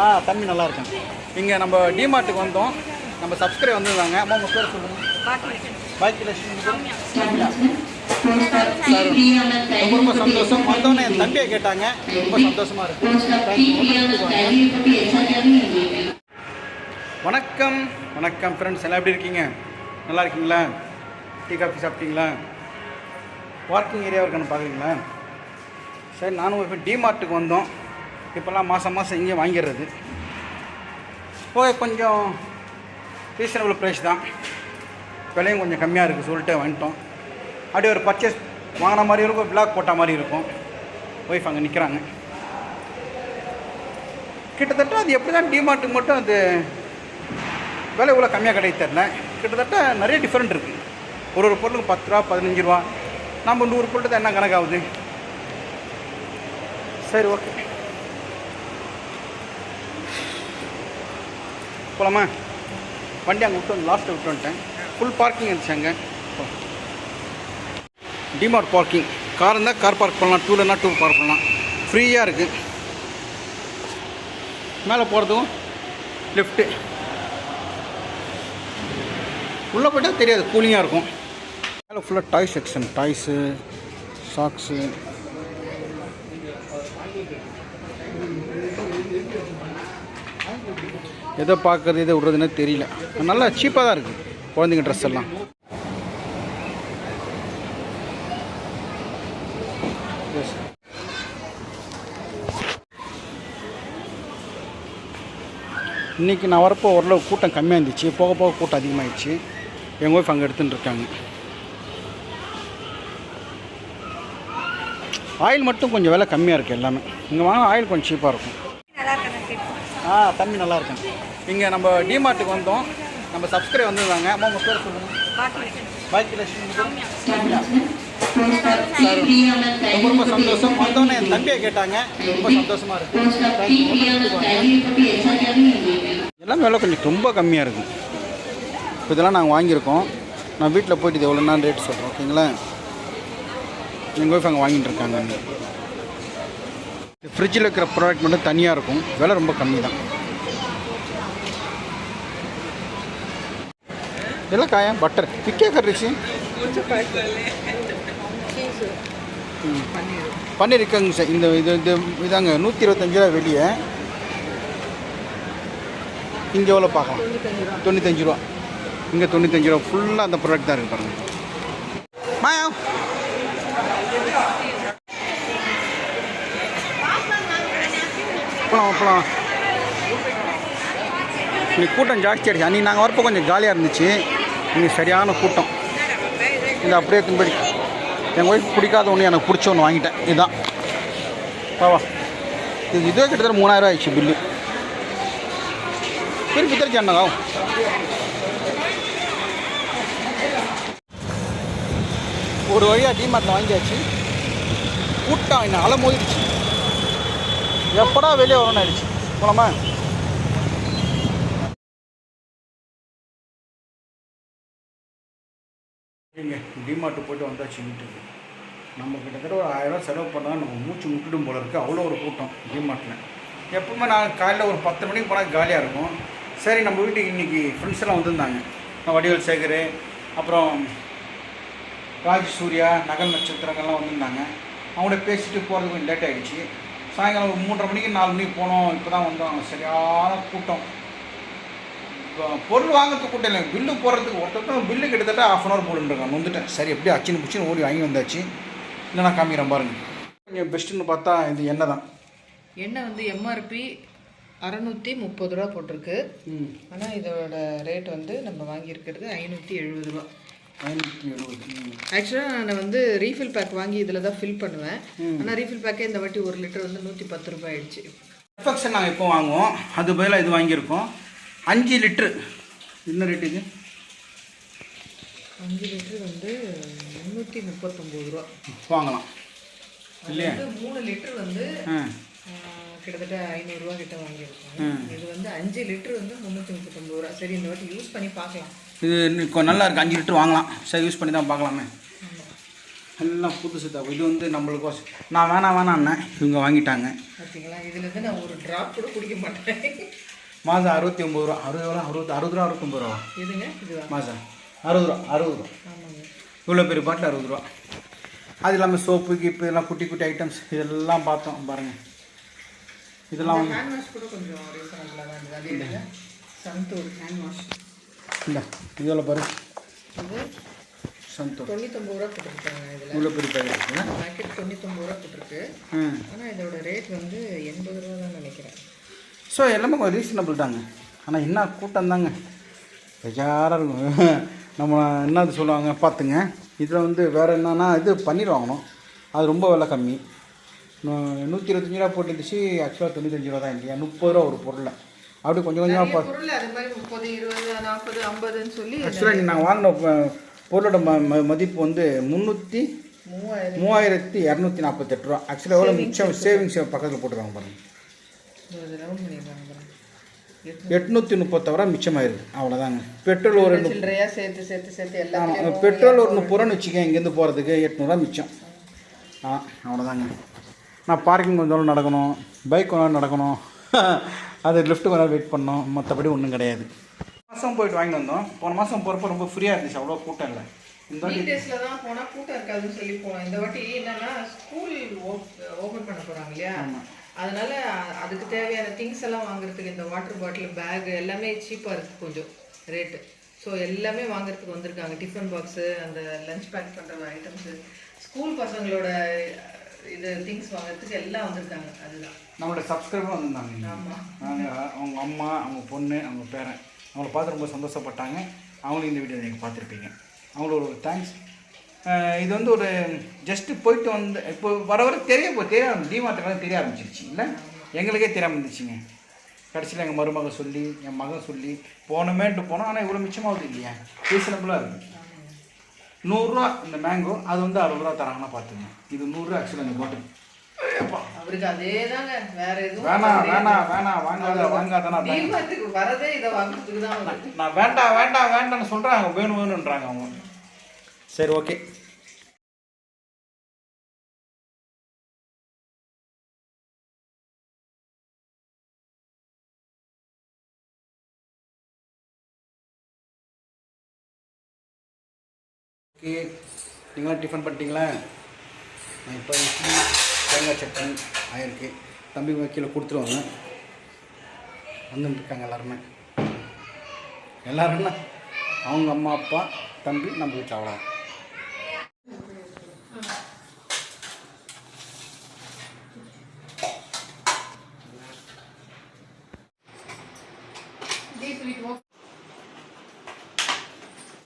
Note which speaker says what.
Speaker 1: ஆ தம்பி நல்லா இருக்கேன் இங்கே நம்ம டிமார்ட்டுக்கு வந்தோம் நம்ம சப்ஸ்கிரைப் வந்துருந்தாங்க அம்மா உங்கள் பேர் சொல்லுங்கள் ரொம்ப ரொம்ப சந்தோஷம் வந்தோடனே என் தம்பியை கேட்டாங்க ரொம்ப சந்தோஷமாக இருக்கு வணக்கம் வணக்கம் ஃப்ரெண்ட்ஸ் எல்லாம் எப்படி இருக்கீங்க நல்லா இருக்கீங்களா டீ காஃபி சாப்பிட்டீங்களா ஏரியா ஏரியாவுக்கு பார்க்குறீங்களா சரி நானும் இப்போ டிமார்ட்டுக்கு வந்தோம் இப்போல்லாம் மாதம் மாதம் இங்கேயும் வாங்கிடுறது போய் கொஞ்சம் ரீசனபிள் ப்ரைஸ் தான் விலையும் கொஞ்சம் கம்மியாக இருக்குது சொல்லிட்டு வாங்கிட்டோம் அப்படியே ஒரு பர்ச்சேஸ் வாங்கின மாதிரி இருக்கும் பிளாக் போட்ட மாதிரி இருக்கும் ஒய்ஃப் அங்கே நிற்கிறாங்க கிட்டத்தட்ட அது எப்படி தான் டிமார்ட்டுக்கு மட்டும் அது விலை இவ்வளோ கம்மியாக கிடையாது தெரில கிட்டத்தட்ட நிறைய டிஃப்ரெண்ட் இருக்குது ஒரு ஒரு பொருளுக்கு பத்து ரூபா பதினஞ்சு ரூபா நம்ம நூறு பொருள் தான் என்ன கணக்காகுது சரி ஓகே போகலாமா வண்டி அங்கே விட்டு வந்து லாஸ்ட்டில் விட்டு வந்துட்டேன் ஃபுல் பார்க்கிங் இருந்துச்சு அங்கே டிமார்ட் பார்க்கிங் கார் இருந்தால் கார் பார்க் பண்ணலாம் டூ இல்லைனா டூ பார்க் பண்ணலாம் ஃப்ரீயாக இருக்குது மேலே போகிறதும் லெஃப்ட்டு உள்ளே போய்ட்டால் தெரியாது கூலிங்காக இருக்கும் மேலே ஃபுல்லாக டாய் செக்ஷன் டாய்ஸு சாக்ஸு எதை பார்க்குறது எதை விடுறதுன்னு தெரியல நல்லா சீப்பாக தான் இருக்குது குழந்தைங்க ட்ரெஸ் எல்லாம் இன்றைக்கி நான் வரப்போ ஓரளவு கூட்டம் கம்மியாக இருந்துச்சு போக போக கூட்டம் அதிகமாகிடுச்சு எங்கள் ஒய்ஃப் அங்கே இருக்காங்க ஆயில் மட்டும் கொஞ்சம் விலை கம்மியாக இருக்குது எல்லாமே இங்கே வாங்க ஆயில் கொஞ்சம் சீப்பாக இருக்கும் ஆ தம்பி நல்லா இருக்கேன் இங்கே நம்ம டிமார்ட்டுக்கு வந்தோம் நம்ம சப்ஸ்கிரைப் வந்துருந்தாங்க அம்மா உங்கள் பேர் சொல்லுங்கள் பாக்கி லட்சுமி ரொம்ப சந்தோஷம் வந்தோடனே என் தம்பியை கேட்டாங்க ரொம்ப சந்தோஷமாக இருக்கும் எல்லாம் வேலை கொஞ்சம் ரொம்ப கம்மியாக இருக்கும் இப்போ இதெல்லாம் நாங்கள் வாங்கியிருக்கோம் நான் வீட்டில் போயிட்டு இது நான் ரேட் சொல்கிறோம் ஓகேங்களா எங்கள் ஒய்ஃப் அங்கே வாங்கிட்டு இருக்காங்க ஃப்ரிட்ஜில் இருக்கிற ப்ராடக்ட் மட்டும் தனியாக இருக்கும் விலை ரொம்ப கம்மி தான் இல்லை காயா பட்டர் பிக்கே கரிசி பண்ணியிருக்கங்க சார் இந்த இது இது இதாங்க நூற்றி இருபத்தஞ்சு ரூபா வெளியே இங்கே எவ்வளோ பார்க்கலாம் தொண்ணூத்தஞ்சு ரூபா இங்கே தொண்ணூத்தஞ்சு ரூபா ஃபுல்லாக அந்த ப்ராடக்ட் தான் இருக்கு பாருங்கள் மாயா போகலாம் போகலாம் இன்னைக்கு கூட்டம் ஜாஸ்தி ஆயிடுச்சு அன்றைக்கி நாங்கள் வரப்போ கொஞ்சம் ஜாலியாக இருந்துச்சு இன்னைக்கு சரியான கூட்டம் இது அப்படியே திரும்பி எங்கள் ஒய்ஃப் பிடிக்காத ஒன்று எனக்கு பிடிச்ச ஒன்று வாங்கிட்டேன் இதுதான் பாவா இது இதுவே கிட்டத்தட்ட மூணாயிரம் ஆயிடுச்சு பில்லு திருப்பி திருச்சி ஒரு வழியாக டிமார்ட்டில் வாங்கியாச்சு கூட்டம் என்ன அலை மோதிடுச்சு எப்படா வெளியே வரணும்னு ஆயிடுச்சு போலாமா இல்லைங்க டிமார்ட்டு போய்ட்டு வந்தாச்சு வீட்டுக்கு நம்ம கிட்டத்தட்ட ஒரு ஆயிரம் செலவு பண்ணால் நம்ம மூச்சு முட்டிடும் போல இருக்குது அவ்வளோ ஒரு கூட்டம் டிமார்ட்டில் எப்பவுமே நான் காலையில் ஒரு பத்து மணிக்கு போனால் காலியாக இருக்கும் சரி நம்ம வீட்டுக்கு இன்றைக்கி ஃப்ரெண்ட்ஸ் எல்லாம் வந்திருந்தாங்க நான் வடிவேல் சேகர் அப்புறம் ராஜ் சூர்யா நகல் நட்சத்திரங்கள்லாம் வந்திருந்தாங்க அவங்கள பேசிட்டு போகிறது கொஞ்சம் லேட் ஆகிடுச்சு சாயங்காலம் மூன்றரை மணிக்கு நாலு மணிக்கு போனோம் இப்போ தான் வந்தோம் சரியான கூட்டம் இப்போ பொருள் வாங்கிறதுக்கு கூட்டம் இல்லை பில்லு போடுறதுக்கு ஒருத்தர் பில்லு கிட்டத்தட்ட ஆஃப் அன் ஹவர் போட்டுருக்காங்க வந்துட்டேன் சரி எப்படி அச்சின்னு பிடிச்சின்னு ஓடி வாங்கி வந்தாச்சு இல்லைன்னா காமிக்கிறேன் பாருங்க கொஞ்சம் பெஸ்ட்டுன்னு பார்த்தா இது எண்ணெய் தான்
Speaker 2: எண்ணெய் வந்து எம்ஆர்பி அறநூற்றி முப்பது ரூபா போட்டிருக்கு ஆனால் இதோட ரேட் வந்து நம்ம வாங்கியிருக்கிறது ஐநூற்றி எழுபது ரூபா ஆக்சுவலாக நான் வந்து ரீஃபில் பேக் வாங்கி இதில் தான் ஃபில் பண்ணுவேன் ஆனால் ரீஃபில் பேக்கே இந்த வாட்டி ஒரு லிட்டர் வந்து நூற்றி பத்து ரூபாய் ஆயிடுச்சு
Speaker 1: பெர்ஃபெக்ஷன் நாங்கள் இப்போ வாங்குவோம் அது பதிலாக இது வாங்கியிருக்கோம் அஞ்சு லிட்ரு என்ன ரேட் இது
Speaker 2: அஞ்சு லிட்ரு வந்து முந்நூற்றி முப்பத்தொம்போது ரூபா
Speaker 1: வாங்கலாம் இல்லையா
Speaker 2: மூணு லிட்ரு வந்து கிட்டத்தட்ட ஐநூறுரூவா கிட்ட வாங்கியிருக்கோம் இது வந்து அஞ்சு லிட்ரு வந்து முந்நூற்றி முப்பத்தொம்பது ரூபா சரி இந்த வாட்டி யூஸ் பண்ணி பார்க்கலாம்
Speaker 1: இது நல்லா இருக்குது அஞ்சு லிட்டர் வாங்கலாம் சரி யூஸ் பண்ணி தான் பார்க்கலாமே எல்லாம் புது சுத்தா இது வந்து நம்மளுக்கு நான் வேணாம் வேணாம்ண்ணே இவங்க வாங்கிட்டாங்க
Speaker 2: பார்த்தீங்களா இதுலேருந்து நான் ஒரு ட்ராப் கூட குடிக்க மாட்டேன்
Speaker 1: மாதம் அறுபத்தி ஒம்பது ரூபா அறுபது ரூபா அறுபது அறுபது ரூபா ஒம்பது ரூபா
Speaker 2: இது
Speaker 1: மாதம் அறுபது ரூபா அறுபது ரூபா இவ்வளோ பெரிய பாட்டில் அறுபது ரூபா அது இல்லாமல் சோப்பு கீப்பு இதெல்லாம் குட்டி குட்டி ஐட்டம்ஸ் இதெல்லாம் பார்த்தோம் பாருங்கள் இதெல்லாம்
Speaker 2: ஹேண்ட் வாஷ் கூட கொஞ்சம் சன்தூர் ஹேண்ட் வாஷ்
Speaker 1: இல்லை இதில் பாரு ரூபா
Speaker 2: பேக்கெட் ரூபா ஆனால் இதோட வந்து எண்பது ரூபா
Speaker 1: ஸோ எல்லாமே கொஞ்சம் ஆனால் என்ன கூட்டம் தாங்க இருக்கும் நம்ம என்ன அது சொல்லுவாங்க பார்த்துங்க இதில் வந்து வேறு என்னன்னா இது பன்னீர் வாங்கணும் அது ரொம்ப விலை கம்மி நூற்றி இருபத்தஞ்சு ரூபா போட்டுருந்துச்சு ஆக்சுவலாக தொண்ணூத்தஞ்சு ரூபா தான் இல்லையா முப்பது ரூபா ஒரு பொருளை அப்படி கொஞ்சம்
Speaker 2: கொஞ்சமாக முப்பது இருபது நாற்பது ஐம்பதுன்னு சொல்லி
Speaker 1: ஆக்சுவலாக நாங்கள் வாங்கின பொருளோட ம மதிப்பு வந்து முந்நூற்றி மூவாயிரத்தி இரநூத்தி நாற்பத்தெட்டு ரூபா ஆக்சுவலாக எவ்வளோ மிச்சம் சேவிங்ஸ் பக்கத்தில் போட்டுருக்காங்க பாருங்கள் எட்நூற்றி முப்பத்தாறு ரூபா மிச்சமாயிருது அவ்வளோதாங்க பெட்ரோல் ஒரு
Speaker 2: சேர்த்து சேர்த்து சேர்த்து
Speaker 1: எல்லாம் பெட்ரோல் ஒரு முப்பது ரூபான்னு வச்சுக்கேன் இங்கேருந்து போகிறதுக்கு எட்நூறுரூவா மிச்சம் ஆ அவ்வளோதாங்க நான் பார்க்கிங் கொஞ்சம் நடக்கணும் பைக் கொஞ்சம் நடக்கணும் அது லிஃப்ட் வர வெயிட் பண்ணோம் மற்றபடி ஒன்றும் கிடையாது மாதம் போயிட்டு வாங்கி வந்தோம் போன மாதம் போகிறப்ப ரொம்ப ஃப்ரீயாக இருந்துச்சு அவ்வளோ கூட்டம் இல்லை
Speaker 2: இந்த வாட்டி டேஸில் தான் போனால் கூட்டம் இருக்காதுன்னு சொல்லி போனோம் இந்த வாட்டி என்னென்னா ஸ்கூல் ஓப்பன் பண்ண போகிறாங்க இல்லையா அதனால அதுக்கு தேவையான திங்ஸ் எல்லாம் வாங்குறதுக்கு இந்த வாட்டர் பாட்டில் பேக் எல்லாமே சீப்பாக இருக்குது கொஞ்சம் ரேட்டு ஸோ எல்லாமே வாங்குறதுக்கு வந்திருக்காங்க டிஃபன் பாக்ஸு அந்த லஞ்ச் பேக் பண்ணுற ஐட்டம்ஸு ஸ்கூல் பசங்களோட இது திங்ஸ் வாங்குறதுக்கு எல்லாம் வந்திருக்காங்க அதுதான்
Speaker 1: நம்மளோட சப்ஸ்கிரைபர் வந்திருந்தாங்க நாங்கள் அவங்க அம்மா அவங்க பொண்ணு அவங்க பேரன் அவங்கள பார்த்து ரொம்ப சந்தோஷப்பட்டாங்க அவங்களும் இந்த வீடியோ நீங்கள் பார்த்துருப்பீங்க அவங்களோட ஒரு தேங்க்ஸ் இது வந்து ஒரு ஜஸ்ட்டு போயிட்டு வந்து இப்போ வர வர தெரிய போ தெரிய டிமார்ட்டெல்லாம் தெரிய ஆரம்பிச்சிருச்சு இல்லை எங்களுக்கே தெரியாமல் இருந்துச்சுங்க கடைசியில் எங்கள் மருமகன் சொல்லி என் மகன் சொல்லி போனமேன்ட்டு போனோம் ஆனால் இவ்வளோ மிச்சமாகுது இல்லையா ரீசனபுளாக இருக்குது நூறுரூவா இந்த மேங்கோ அது வந்து அறுபது ரூபா தராங்கன்னா பார்த்துங்க இது நூறுரூவா ஆக்சுவலாக இந்த போட்டு
Speaker 2: அவருக்கு அதே தாங்க வேற
Speaker 1: வேணாம் வேணாம் வேணாம் வாங்காத வாங்காதனா
Speaker 2: வரதே இதை வாங்குறதுக்கு தான்
Speaker 1: நான் வேண்டாம் வேண்டாம் வேண்டாம்னு சொல்கிறேன் அவங்க வேணும் வேணுன்றாங்க அவங்க சரி ஓகே ஓகே நீங்களாம் டிஃபன் பண்ணிட்டீங்களா நான் இப்போ தேங்காய் சட்னி ஆயிருக்கு தம்பி கீழே கொடுத்துருவாங்க வந்துட்டுருக்காங்க எல்லாருமே எல்லாருன்னா அவங்க அம்மா அப்பா தம்பி நம்ம வீட்டில் அவ்வளோ